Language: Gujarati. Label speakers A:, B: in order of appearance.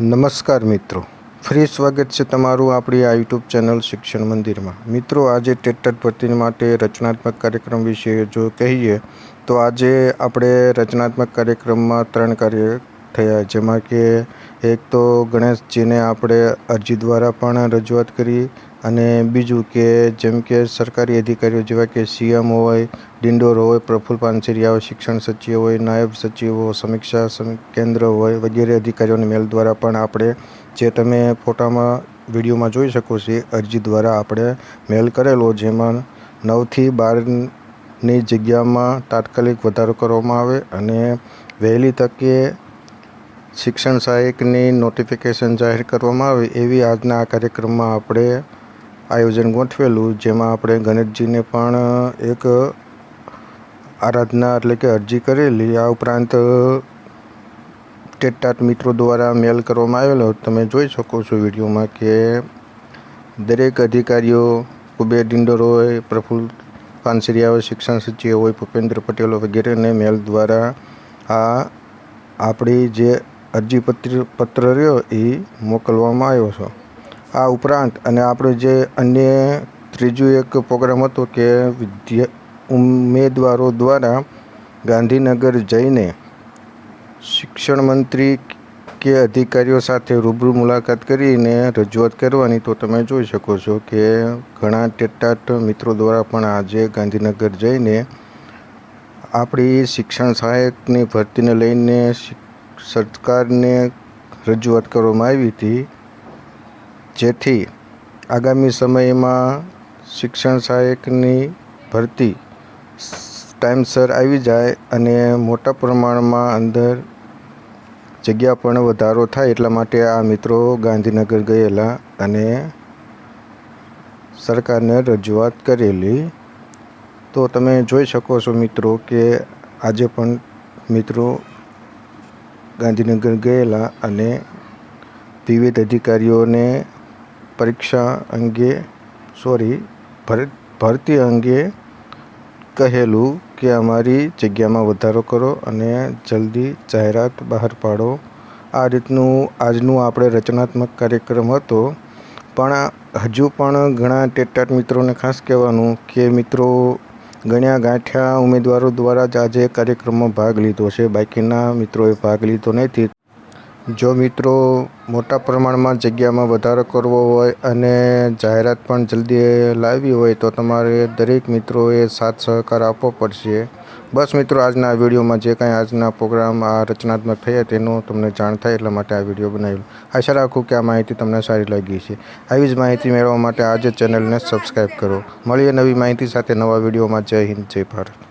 A: નમસ્કાર મિત્રો. ફરી સ્વાગત છે તમારું આપણી આ યુટ્યુબ ચેનલ શિક્ષણ મંદિરમાં. મિત્રો, આજે ટેટર ભરતી માટે રચનાત્મક કાર્યક્રમ વિશે જો કહીએ, તો આજે આપણે રચનાત્મક કાર્યક્રમમાં ત્રણ કાર્ય થયા. જેમાં કે એક તો ગણેશજીને આપણે અરજી દ્વારા પણ રજૂઆત કરી અને બીજું કે જેમ કે સરકારી અધિકારીઓ જેવા કે સીએમ હોય, ડિંડોર હોય, પ્રફુલ્લ પાનસેરિયા હોય, શિક્ષણ સચિવ હોય, નાયબ સચિવો, સમીક્ષા કેન્દ્ર હોય વગેરે અધિકારીઓની મેલ દ્વારા પણ આપણે જે તમે ફોટામાં, વિડીયોમાં જોઈ શકો છો અરજી દ્વારા આપણે મેલ કરેલો. જેમાં નવથી બારની જગ્યામાં તાત્કાલિક વધારો કરવામાં આવે અને વહેલી તકે શિક્ષણ સહાયકની નોટિફિકેશન જાહેર કરવામાં આવે એવી આજના આ કાર્યક્રમમાં આપણે આયોજન ગોઠવેલું, જેમાં આપણે ગણેશજીને પણ એક આરાધના એટલે કે અરજી કરેલી. આ ઉપરાંત ટેટાટ મિત્રો દ્વારા મેલ કરવામાં આવેલો. તમે જોઈ શકો છો વિડીયોમાં કે દરેક અધિકારીઓ, કુબેર ડિંડોર હોય પ્રફુલ્લ પાનસરિયા હોય શિક્ષણ સચિવ હોય ભૂપેન્દ્ર પટેલ વગેરેને મેલ દ્વારા આ આપણી જે અરજીપત્ર પત્ર રહ્યો એ મોકલવામાં આવ્યો છે. આ ઉપરાંત અને આપણે જે અન્ય ત્રીજું એક પ્રોગ્રામ હતો કે વિદ્યા, ઉમેદવારો દ્વારા ગાંધીનગર જઈને શિક્ષણ મંત્રી કે અધિકારીઓ સાથે રૂબરૂ મુલાકાત કરીને રજૂઆત કરવાની તો તમે જોઈ શકો છો કે ઘણા ટેટાટ મિત્રો દ્વારા પણ આજે ગાંધીનગર જઈને આપણી શિક્ષણ સહાયકની ભરતીને લઈને સરકારને રજૂઆત કરવામાં આવી હતી, જેથી આગામી સમયમાં શિક્ષણ સહાયકની ભરતી ટાઈમસર આવી જાય અને મોટા પ્રમાણમાં અંદર જગ્યા પણ વધારો થાય એટલા માટે આ મિત્રો ગાંધીનગર ગયેલા અને સરકારને રજૂઆત કરેલી. તો તમે જોઈ શકો છો મિત્રો કે આજે પણ મિત્રો ગાંધીનગર ગયેલા અને વિવિધ અધિકારીઓને પરીક્ષા અંગે સોરી ભર, ભરતી અંગે કહેલું કે અમારી જગ્યામાં વધારો કરો અને જલ્દી જાહેરાત બહાર પાડો. આ રીતનું, આજનું આપણે રચનાત્મક કાર્યક્રમ હતો. પણ હજુ પણ ઘણા ટેટર મિત્રોને ખાસ કહેવાનું કે મિત્રો ગણ્યા ગાંઠ્યા ઉમેદવારો દ્વારા જ આજે કાર્યક્રમમાં ભાગ લીધો છે. બાકીના મિત્રોએ ભાગ લીધો નથી. જો મિત્રો મોટા પ્રમાણમાં જગ્યામાં વધારો કરવો હોય અને જાહેરાત પણ જલ્દી લાવવી હોય તો તમારે દરેક મિત્રોએ સાથ સહકાર આપવો પડશે. બસ મિત્રો, આજના આ વિડીયોમાં જે કાંઈ આજના પ્રોગ્રામ આ રચનાત્મક થયા તેનું તમને જાણ થાય એટલા માટે આ વીડિયો બનાવ્યો. આશા રાખું કે આ માહિતી તમને સારી લાગી છે આવી જ માહિતી મેળવવા માટે આજે ચેનલને સબસ્ક્રાઈબ કરો. મળીએ નવી માહિતી સાથે નવા વિડીયોમાં. જય હિન્દ, જય ભારત.